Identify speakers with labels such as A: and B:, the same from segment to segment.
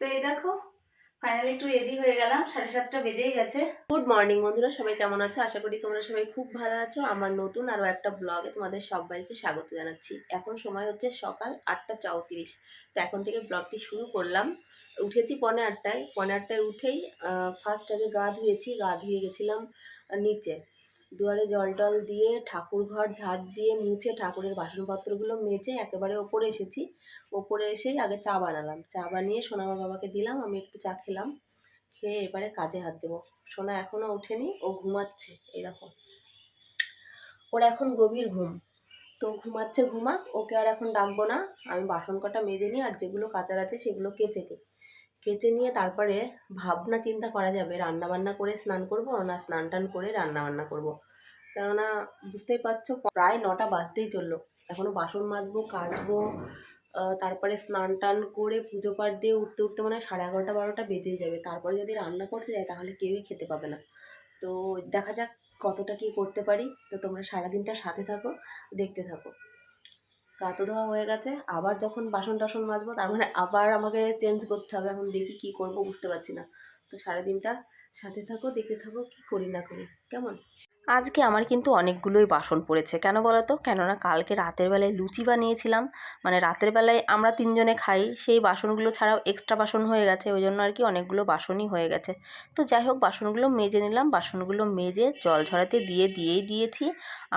A: তো এই দেখো ফাইনালি একটু রেডি হয়ে গেলাম, সাড়ে সাতটা বেজেই গেছে। গুড মর্নিং বন্ধুরা, সবাই কেমন আছো? আশা করি তোমরা সবাই খুব ভালো আছো। আমার নতুন আরও একটা ব্লগে তোমাদের সবাইকে স্বাগত জানাচ্ছি। এখন সময় হচ্ছে সকাল আটটা চৌত্রিশ। তো এখন থেকে ব্লগটি শুরু করলাম। উঠেছি পনে আটটায়। পনে আটটায় উঠেই ফার্স্ট আগে গা ধুয়েছি। গা ধুয়ে গেছিলাম নিচে। দুয়ারে জল টল দিয়ে, ঠাকুর ঘর ঝাড় দিয়ে মুছে ঠাকুরের বাসনপত্রগুলো মেজে একেবারে ওপরে এসেছি। ওপরে এসেই আগে চা বানালাম। চা বানিয়ে সোনামা বাবাকে দিলাম, আমি একটু চা খেলাম। খেয়ে এবারে কাজে হাত দেবো। সোনা এখনও ওঠেনি, ও ঘুমাচ্ছে এরকম। ওর এখন গভীর ঘুম। তো ঘুমাচ্ছে, ঘুমাক। ওকে আর এখন ডাকবো না। আমি বাসন কটা মেজে নিই আর যেগুলো কাচার আছে সেগুলো কেচে নিই কেচে নিয়ে তারপরে ভাবনা চিন্তা করা যাবে রান্না বান্না করে স্নান করব না স্নান টান করে রান্না বান্না করব। কেননা বুঝতেই পারছ প্রায় নটা বাজতেই চলল। এখনও বাসন মাজবো, কাচবো তারপরে স্নান টান করে পুজো পাঠ দিয়ে উঠতে উঠতে মানে সাড়ে এগারোটা বারোটা বেজেই যাবে। তারপরে যদি রান্না করতে যাই তাহলে কেউই খেতে পাবে না। তো দেখা যাক কতটা কি করতে পারি। তো তোমরা সারাদিনটা সাথে থাকো, দেখতে থাকো। গাতো ধোয়া হয়ে গেছে, আবার যখন বাসন টাসন মাজবো, তার মানে আবার আমাকে চেঞ্জ করতে হবে। এখন দেখি কি করব বুঝতে পারছি না। তো সারাদিনটা সাথে থাকো, দেখতে থাকো, কি করি না করি। কেমন? আজকে আমার কিন্তু অনেকগুলোই বাসন পড়েছে। কেন বলো তো কেননা কালকে রাতের বেলায় লুচি বানিয়েছিলাম। মানে রাতের বেলায় আমরা তিনজনে খাই, সেই বাসনগুলো ছাড়াও এক্সট্রা বাসন হয়ে গেছে। ওই জন্য আর কি অনেকগুলো বাসনই হয়ে গেছে। তো যাই হোক, বাসনগুলো মেজে নিলাম। বাসনগুলো মেজে জল ঝরাতে দিয়ে দিয়েই দিয়েছি।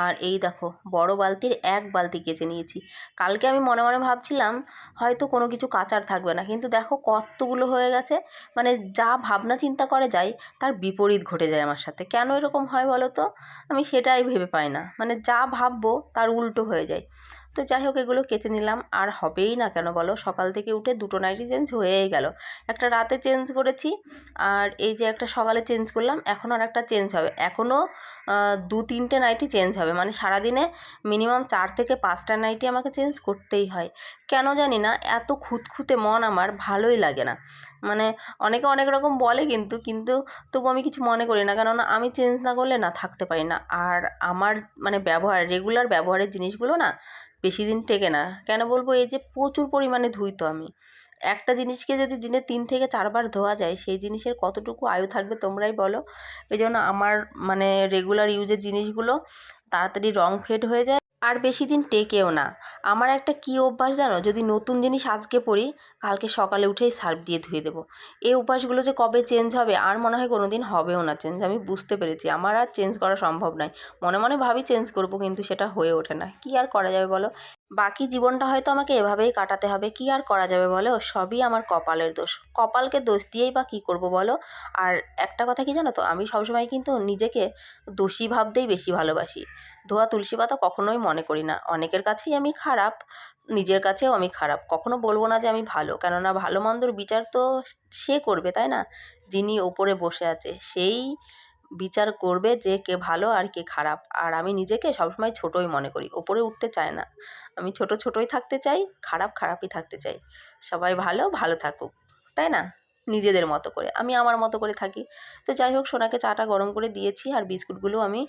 A: আর এই দেখো, বড় বালতির এক বালতি কেচে নিয়েছি। কালকে আমি মনে মনে ভাবছিলাম, হয়তো কোনো কিছু কাচার থাকবে না। কিন্তু দেখো, কতগুলো হয়ে গেছে। মানে যা ভাবনা চিন্তা করে যায়, তার বিপরীত ঘটে যায় আমার সাথে। কেন এরকম হয় বলো তো আমি সেটাই ভেবে পাই না মানে যা ভাববো তার উল্টো হয়ে যায় তো যাই হোক, এগুলো কেটে নিলাম। আর হবেই না কেন বলো? সকাল থেকে উঠে দুটো নাইটি চেঞ্জ হয়েই গেল। একটা রাতে চেঞ্জ করেছি, আর এই যে একটা সকালে চেঞ্জ করলাম, এখন আর একটা চেঞ্জ হবে। এখনও দু তিনটে নাইটি চেঞ্জ হবে। মানে সারাদিনে মিনিমাম চার থেকে পাঁচটা নাইটি আমাকে চেঞ্জ করতেই হয়। কেন জানি না, এত খুঁতখুঁতে মন আমার ভালোই লাগে না। মানে অনেকে অনেক রকম বলে কিন্তু কিন্তু তবু আমি কিছু মনে করি না। কেননা আমি চেঞ্জ না করলে না থাকতে পারি না। আর আমার মানে ব্যবহার রেগুলার ব্যবহারের জিনিসগুলো না বেশি দিন টেকে না। কেন বলব? এই যে প্রচুর পরিমাণে ধুই তো আমি। একটা জিনিসকে যদি দিনে তিন থেকে চারবার ধোয়া যায়, সেই জিনিসের কতটুকু আয়ু থাকবে তোমরাই বলো। এই জন্য আমার মানে রেগুলার ইউজের জিনিসগুলো তাড়াতাড়ি রং ফেড হয়ে যায়। আর বেশি দিন টেকেও না। আমার একটা কী অভ্যাস জানো? যদি নতুন জিনিস আজকে পড়ি, কালকে সকালে উঠেই সার্ফ দিয়ে ধুয়ে দেবো। এই অভ্যাসগুলো যে কবে চেঞ্জ হবে, আর মনে হয় কোনো দিন হবেও না চেঞ্জ আমি বুঝতে পেরেছি। আমার আর চেঞ্জ করা সম্ভব নয়। মনে মনে ভাবি চেঞ্জ করব, কিন্তু সেটা হয়ে ওঠে না। কী আর করা যাবে বলো? বাকি জীবনটা হয়তো আমাকে এভাবেই কাটাতে হবে। কী আর করা যাবে বলো? সবই আমার কপালের দোষ। কপালকে দোষ দিয়েই বা কী করব বলো? আর একটা কথা কি জানো তো? আমি সবসময় কিন্তু নিজেকে দোষী ভাবতেই বেশি ভালোবাসি। ধোয়া তুলসী পাতা কখনোই মনে করি না। অনেকের কাছেই আমি খারাপ, নিজের কাছেও আমি খারাপ। কখনো বলব না যে আমি ভালো। কেননা ভালো মন্দর বিচার তো সে করবে, তাই না? যিনি ওপরে বসে আছে, সেই বিচার করবে যে কে ভালো আর কে খারাপ। আর আমি নিজেকে সবসময় ছোটোই মনে করি, ওপরে উঠতে চায় না। আমি ছোট ছোটোই থাকতে চাই, খারাপ খারাপই থাকতে চাই। সবাই ভালো ভালো থাকুক, তাই না? নিজেদের মতো করে, আমি আমার মতো করে থাকি। তো যাই হোক, সোনাকে চাটা গরম করে দিয়েছি আর বিস্কুটগুলো আমি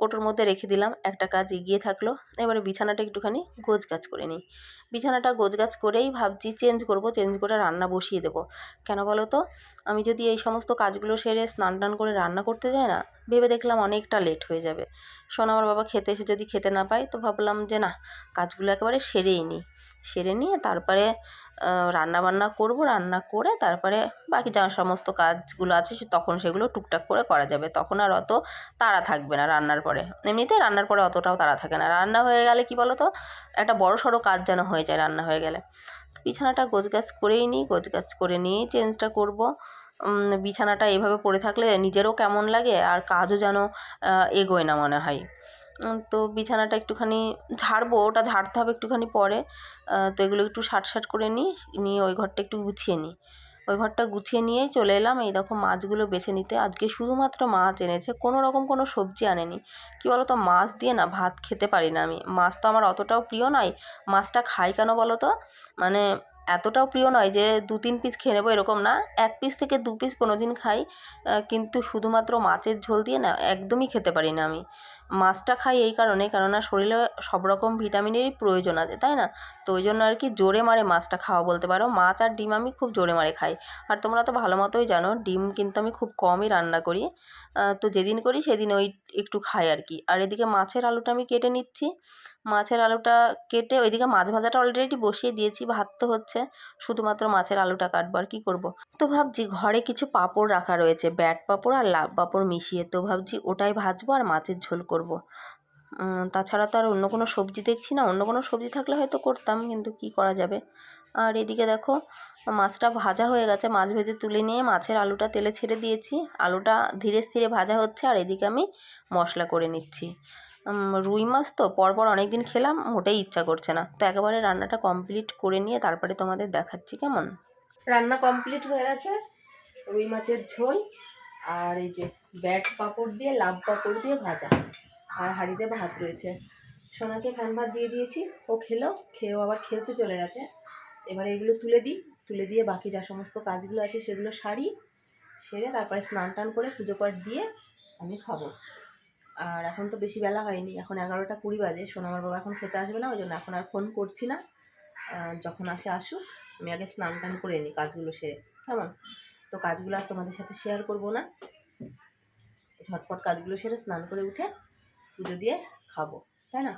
A: কোটোর মধ্যে রেখে দিলাম। একটা কাজ এগিয়ে থাকল, এবারে বিছানাটা একটুখানি গোছ গাছ করে নিই। বিছানাটা গোছ গাছ করেই ভাবছি চেঞ্জ করব, চেঞ্জ করে রান্না বসিয়ে দেবো। কেন বলো তো? আমি যদি এই সমস্ত কাজগুলো সেরে স্নান টান করে রান্না করতে যাই না, ভেবে দেখলাম অনেকটা লেট হয়ে যাবে। শোন আমার বাবা খেতে এসে যদি খেতে না পায়, তো ভাবলাম যে না, কাজগুলো একেবারে সেরেই নিই। সেরে নিয়ে তারপরে রান্না বান্না করব, রান্না করে তারপরে বাকি যা সমস্ত কাজগুলো আছে তখন সেগুলো টুকটাক করে করা যাবে। তখন আর অত তাড়া থাকবে না রান্নার পরে। এমনিতে রান্নার পরে অতটাও তাড়া থাকে না। রান্না হয়ে গেলে কি বলো তো একটা বড় সড়ো কাজ যেন হয়ে যায় রান্না হয়ে গেলে। বিছানাটা গোছগাছ করেই নিই, গোছগাছ করে নিয়েই চেঞ্জটা করব। বিছানাটা এভাবে পড়ে থাকলে নিজেরও কেমন লাগে আর কাজও যেন এগোয় না মনে হয়। তো বিছানাটা একটুখানি ঝাড়বো, ওটা ঝাড়তে হবে একটুখানি পরে। তো এগুলো একটু সাট সাট করে নিই নিয়ে ওই ঘরটা একটু গুছিয়ে নিই ওই ঘরটা গুছিয়ে নিয়েই চলে এলাম, এই দেখো মাছগুলো বেছে নিতে। আজকে শুধুমাত্র মাছ এনেছে, কোনো রকম কোনো সবজি আনেনি। কী বলো তো মাছ দিয়ে না ভাত খেতে পারি না আমি। মাছ তো আমার অতটাও প্রিয় নয়। মাছটা খাই কেন বলো তো মানে এতটাও প্রিয় নয় যে দু তিন পিস খেয়ে নেব এরকম না। এক পিস থেকে দু পিস কোনো দিন খাই কিন্তু শুধুমাত্র মাছের ঝোল দিয়ে না একদমই খেতে পারি না আমি। মাছটা খাই এই কারণে, কেননা শরীরে সব রকম ভিটামিনেরই প্রয়োজন আছে, তাই না? তো ওই জন্য আর কি জোরে মারে মাছটা খাওয়া বলতে পারো। মাছ আর ডিম আমি খুব জোরে মারে খাই। আর তোমরা তো ভালো মতোই জানো, ডিম কিন্তু আমি খুব কমই রান্না করি। তো যেদিন করি সেদিন ওই একটু খাই আর কি। আর এদিকে মাছের আলুটা আমি কেটে নিচ্ছি। মাছের আলুটা কেটে ওইদিকে মাছ ভাজাটা অলরেডি বসিয়ে দিয়েছি, ভাত তো হচ্ছে, শুধুমাত্র মাছের আলুটা কাটবো আর কী করব। তো ভাবছি ঘরে কিছু পাঁপড় রাখা রয়েছে, ব্যাট পাঁপড় আর লাভ পাঁপড় মিশিয়ে, তো ভাবছি ওটাই ভাজবো আর মাছের ঝোল করব। তাছাড়া তো আর অন্য কোনো সবজি দেখছি না, অন্য কোনো সবজি থাকলে হয়তো করতাম, কিন্তু কি করা যাবে? আর এদিকে দেখো, মাছটা ভাজা হয়ে গেছে, মাছ ভেজে তুলে নিয়ে মাছের আলুটা তেলে ছেড়ে দিয়েছি, আলুটা ধীরে স্থিরে ভাজা হচ্ছে, আর এদিকে আমি মশলা করে নিচ্ছি। রুই মাছ তো পরপর অনেক দিন খেলাম, মোটেই ইচ্ছা করছে না। তো একেবারে রান্নাটা কমপ্লিট করে নিয়ে তারপরে তোমাদের দেখাচ্ছি, কেমন? রান্না কমপ্লিট হয়ে গেছে, রুই মাছের ঝোল আর এই যে ব্যাট পাঁপড় দিয়ে, লাভ পাঁপড় দিয়ে ভাজা আর হাঁড়িতে ভাত রয়েছে। সোনাকে ফ্যান ভাত দিয়ে দিয়েছি, ও খেলো খেয়েও আবার খেলতে চলে গেছে। এবার এগুলো তুলে দিই, তুলে দিয়ে বাকি যা সমস্ত কাজগুলো আছে সেগুলো সারি, সেরে তারপরে স্নান টান করে পুজো পাঠ দিয়ে আমি খাব। আর এখন তো বেশি বেলা হয়নি, এখন এগারোটা কুড়ি বাজে, সোনামার বাবা এখন খেতে আসবে না, ওই জন্য এখন আর ফোন করছি না। যখন আসে আসুক, আমি আগে স্নান টান করে নিই কাজগুলো সেরে, কেমন? তো কাজগুলো আর তোমাদের সাথে শেয়ার করব না। ঝটপট কাজগুলো সেরে স্নান করে উঠে পুজো দিয়ে খাব, তাই না?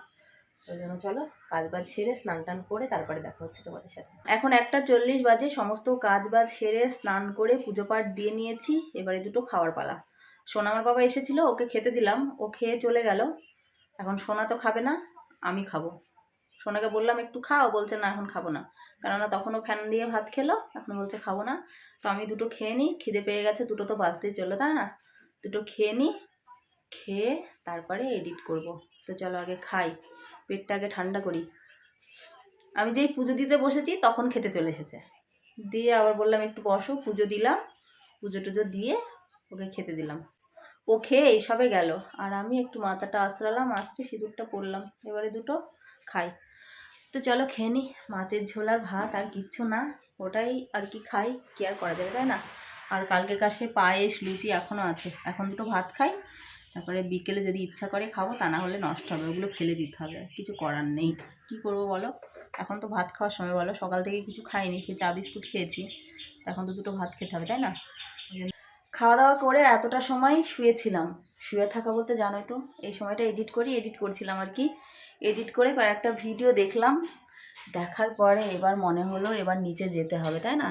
A: ওই জন্য চলো, কাজ বাজ সেরে স্নান টান করে তারপরে দেখা হচ্ছে তোমাদের সাথে। এখন একটা চল্লিশ বাজে, সমস্ত কাজ বাজ সেরে স্নান করে পুজো পাঠ দিয়ে নিয়েছি, এবারে দুটো খাওয়ার পালা। সোনামার বাবা এসেছিল, ওকে খেতে দিলাম। ও খেয়ে চলে গেল। এখন সোনা তো খাবে না, আমি খাব। সোনাকে বললাম, একটু খাও। বলছে, না, এখন খাব না। কেননা তখন ও ফ্যান দিয়ে ভাত খেলো, এখন বলছে, খাব না। তো আমি দুটো খেয়ে নিই, খিদে পেয়ে গেছে, দুটো তো বাজতেই চলো তাই না? দুটো খেয়ে নিই, খেয়ে তারপরে এডিট করব। তো চলো আগে খাই, পেটটা আগে ঠান্ডা করি। আমি যেই পুজো দিতে বসেছি, তখন খেতে চলে এসেছে। দিয়ে আবার বললাম, একটু বসো। পুজো দিলাম, পুজো টুজো দিয়ে ওকে খেতে দিলাম। ও খেয়ে এইসবে গেল। আর আমি একটু মাথাটা আশ্রালাম আশ্রে সিঁদুরটা পরলাম। এবারে দুটো খাই। তো চলো খেয়ে নিই মাছের ঝোল আর ভাত আর কিচ্ছু না, ওটাই আর কি খাই। কি আর করা যাবে, তাই না? আর কালকেকার সে পায়েস, লুচি এখনও আছে। এখন দুটো ভাত খাই। তারপরে বিকেলে যদি ইচ্ছা করে খাব, তা না হলে নষ্ট হবে। ওগুলো ফেলে দিতে হবে। কিছু করার নেই। কি করব বলো? এখন তো ভাত খাওয়ার সময় বলো। সকাল থেকে কিছু খাইনি। সে চা বিস্কুট খেয়েছি। এখন তো দুটো ভাত খেতে হবে, তাই না? খাওয়া দাওয়া করে এতটা সময় শুয়েছিলাম। শুয়ে থাকা বলতে জানোই তো, এই সময়টা এডিট করি এডিট করছিলাম আর কি। এডিট করে কয়েকটা ভিডিও দেখলাম। দেখার পরে এবার মনে হলো এবার নিচে যেতে হবে, তাই না?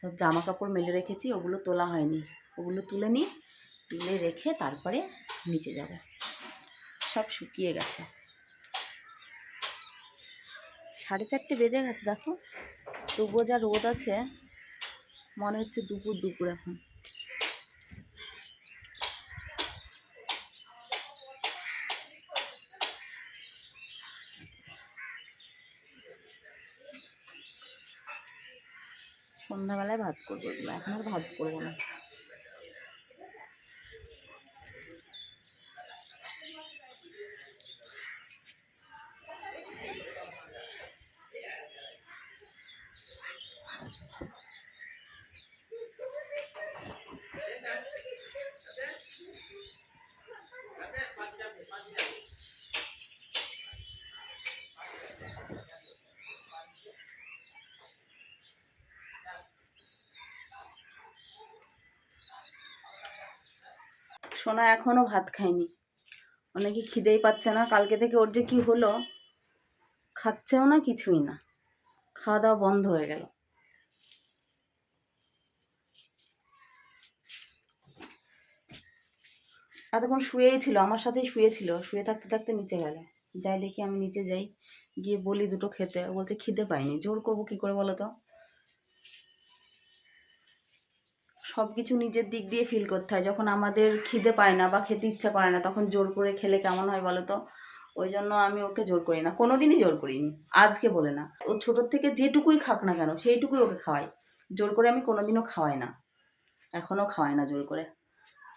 A: সব জামা কাপড় মেলে রেখেছি, ওগুলো তোলা হয়নি। ওগুলো তুলে নিই, তুলে রেখে তারপরে নিচে যাব। সব শুকিয়ে গেছে। সাড়ে চারটে বেজে গেছে, দেখো। তবুও যা রোদ আছে, মনে হচ্ছে দুপুর দুপুর এখন। সন্ধ্যাবেলায় ভাজ করব এগুলো। এখন আর ভাজ করব না। সোনা এখনও ভাত খায়নি। অনেকে খিদেই পাচ্ছে না। কালকে থেকে ওর যে কি হলো, খাচ্ছেও না, কিছুই না। খাওয়া দাওয়া বন্ধ হয়ে গেল। এতক্ষণ শুয়েই ছিল, আমার সাথেই শুয়েছিল শুয়ে থাকতে থাকতে নিচে গেল। যাই দেখি আমি নিচে যাই, গিয়ে বলি দুটো খেতে। বলছে, খিদে পাইনি জোর করব কি করে বলো তো? সব কিছু নিজের দিক দিয়ে ফিল করতে হয়। যখন আমাদের খিদে পায় না বা খেতে ইচ্ছা করে না, তখন জোর করে খেলে কেমন হয় বলো তো? ওই জন্য আমি ওকে জোর করি না। কোনো দিনই জোর করিনি। আজকে বলে না। ও ছোটোর থেকে যেটুকুই খাক না কেন, সেইটুকুই ওকে খাওয়াই। জোর করে আমি কোনোদিনও খাওয়াই না। এখনও খাওয়াই না জোর করে।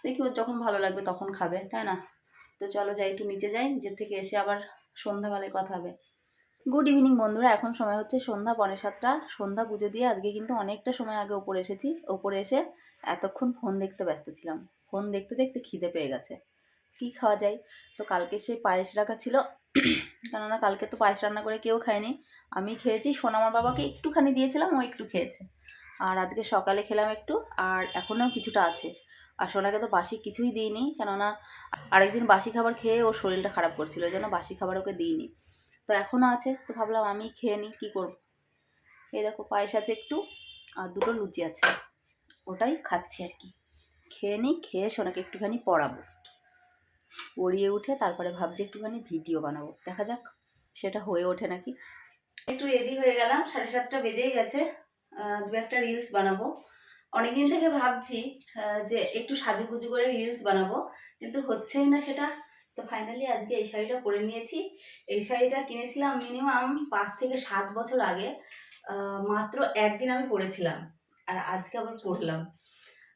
A: দেখি ওর যখন ভালো লাগবে তখন খাবে, তাই না? তো চলো যাই, একটু নিচে যাই। নিজের থেকে এসে আবার সন্ধ্যাবেলায় কথা হবে। গুড ইভিনিং বন্ধুরা। এখন সময় হচ্ছে সন্ধ্যা পনেরো সাতটা। সন্ধ্যা পুজো দিয়ে আজকে কিন্তু অনেকটা সময় আগে ওপরে এসেছি। ওপরে এসে এতক্ষণ ফোন দেখতে ব্যস্ত ছিলাম। ফোন দেখতে দেখতে খিদে পেয়ে গেছে। কী খাওয়া যায়? তো কালকে সে পায়েস রাখা ছিল। কেননা কালকে তো পায়েস রান্না করে কেউ খায়নি। আমি খেয়েছি, সোনামার বাবাকে একটুখানি দিয়েছিলাম, ও একটু খেয়েছে। আর আজকে সকালে খেলাম একটু, আর এখনও কিছুটা আছে। আর সোনাকে তো বাসি কিছুই দিইনি, কেননা আরেকদিন বাসি খাবার খেয়ে ওর শরীরটা খারাপ করছিল, ওই জন্য বাসি খাবার ওকে দিইনি। তো এখনও আছে, তো ভাবলাম আমি খেয়ে নিই, কী করব? এই দেখো পায়েস আছে একটু, আর দুটো লুচি আছে, ওটাই খাচ্ছি আর কি। খেয়ে নিই, খেয়ে সোনাকে একটুখানি পড়াবো। পড়িয়ে উঠে তারপরে ভাবছি একটুখানি ভিডিও বানাবো। দেখা যাক, সেটা হয়ে ওঠে নাকি?
B: একটু রেডি হয়ে গেলাম, সাড়ে সাতটা বেজেই গেছে দু একটা রিলস বানাবো। অনেকদিন থেকে ভাবছি যে একটু সাজুগুজু করে রিলস বানাবো, কিন্তু হচ্ছেই না সেটা। তো ফাইনালি আজকে এই শাড়িটা পরে নিয়েছি। এই শাড়িটা কিনেছিলাম মিনিমাম পাঁচ থেকে সাত বছর আগে মাত্র একদিন আমি পরেছিলাম, আর আজকে আবার পরলাম।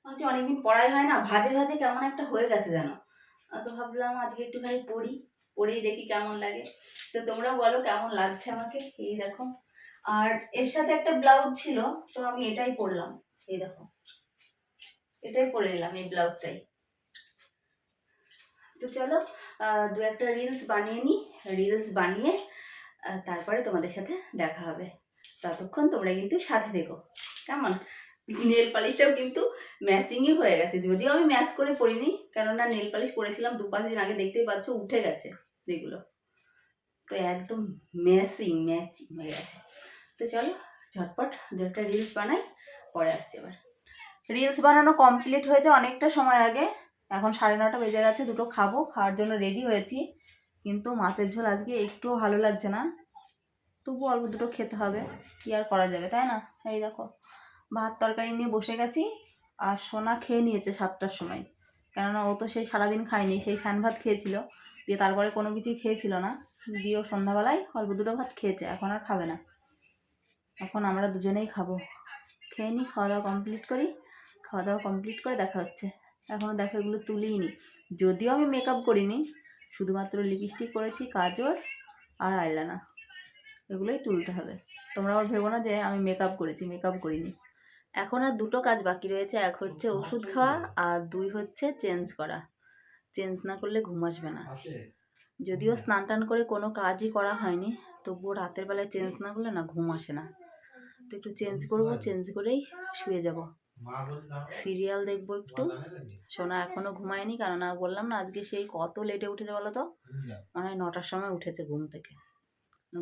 B: হচ্ছে অনেকদিন পরাই হয় না, ভাজে ভাজে কেমন একটা হয়ে গেছে যেন। তো ভাবলাম আজকে একটুখানি পরি, পরেই দেখি কেমন লাগে। তো তোমরা বলো কেমন লাগছে আমাকে, এই দেখো। আর এর সাথে একটা ব্লাউজ ছিল, তো আমি এটাই পরলাম, এই দেখো। এটাই পরে নিলাম, এই ব্লাউজটাই তো চলো দু একটা রিলস বানিয়ে নিই রিলস বানিয়ে তারপরে তোমাদের সাথে দেখা হবে। ততক্ষণ তোমরা কিন্তু সাথে দেখো কেমন? নেল পালিশটাও কিন্তু ম্যাচিংই হয়ে গেছে। যদিও আমি ম্যাচ করে পরিনি, কেননা নেল পালিশ পরেছিলাম দু পাঁচ দিন আগে, দেখতেই পাচ্ছ উঠে গেছে যেগুলো। তো একদম ম্যাচিং ম্যাচিং হয়ে গেছে। তো চলো, ঝটপট দু একটা রিলস বানাই, পরে আসছি এবার
A: রিলস বানানো কমপ্লিট হয়েছে অনেকটা সময় আগে। এখন সাড়ে নটা বেজে গেছে, দুটো খাব, খাওয়ার জন্য রেডি হয়েছি। কিন্তু মাছের ঝোল আজকে একটুও ভালো লাগছে না। তবু অল্প দুটো খেতে হবে, কি আর করা যাবে, তাই না? এই দেখো, ভাত তরকারি নিয়ে বসে গেছি, আর সোনা খেয়ে নিয়েছে সাতটার সময়। কেননা ও তো সেই সারাদিন খায়নি, সেই ফ্যান ভাত খেয়েছিল, দিয়ে তারপরে কোনো কিছুই খেয়েছিল না। দিয়ে ও সন্ধ্যাবেলায় অল্প দুটো ভাত খেয়েছে, এখন আর খাবে না। এখন আমরা দুজনেই খাব। খেয়ে নিই খাওয়া দাওয়া কমপ্লিট করি, খাওয়া দাওয়া কমপ্লিট করে দেখা হচ্ছে। এখনও দেখো এগুলো তুলিই নি যদিও আমি মেকআপ করিনি শুধুমাত্র লিপস্টিক করেছি কাজল আর আইলানা এগুলোই তুলতে হবে। তোমরা আবার ভেবো না যে আমি মেকআপ করেছি মেকআপ করিনি। এখন আর দুটো কাজ বাকি রয়েছে এক হচ্ছে ওষুধ খাওয়া আর দুই হচ্ছে চেঞ্জ করা। চেঞ্জ না করলে ঘুম আসবে না। যদিও স্নান টান করে কোনো কাজই করা হয়নি তবুও রাতের বেলায় চেঞ্জ না করলে না ঘুম আসে না। তো একটু চেঞ্জ করব চেঞ্জ করেই শুয়ে যাব। সিরিয়াল দেখব একটু। সোনা এখনও ঘুমায়নি, কেননা বললাম না, আজকে সেই কত লেটে উঠেছে বলো তো? মনে হয় নটার সময় উঠেছে ঘুম থেকে।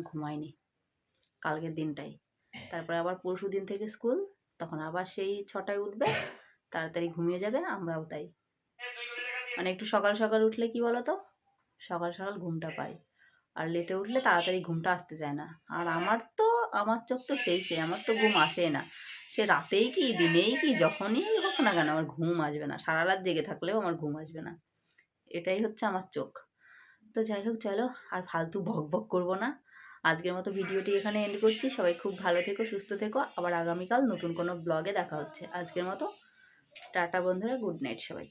A: ঘুমায়নি। কালকের দিনটাই। তারপরে আবার পরশু দিন থেকে স্কুল, তখন আবার সেই ছটায় উঠবে, তাড়াতাড়ি ঘুমিয়ে যাবে, আমরাও তাই। মানে একটু সকাল সকাল উঠলে কি বলো তো? সকাল সকাল ঘুমটা পাই। আর লেটে উঠলে তাড়াতাড়ি ঘুমটা আসতে চায় না। আর আমার তো আমার চোখ তো সেই সেই আমার তো ঘুম আসে না। সে রাতেই কি দিনেই কি যখনই হোক না কেন আমার ঘুম আসবে না। সারা রাত জেগে থাকলেও আমার ঘুম আসবে না। এটাই হচ্ছে আমার চোখ। তো যাই হোক চলো আর ফালতু বক বক করব না। আজকের মতো ভিডিওটি এখানে এন্ড করছি। সবাই খুব ভালো থেকো সুস্থ থেকো। আবার আগামীকাল নতুন কোনো ব্লগে দেখা হচ্ছে। আজকের মতো টাটা বন্ধুরা গুড নাইট সবাই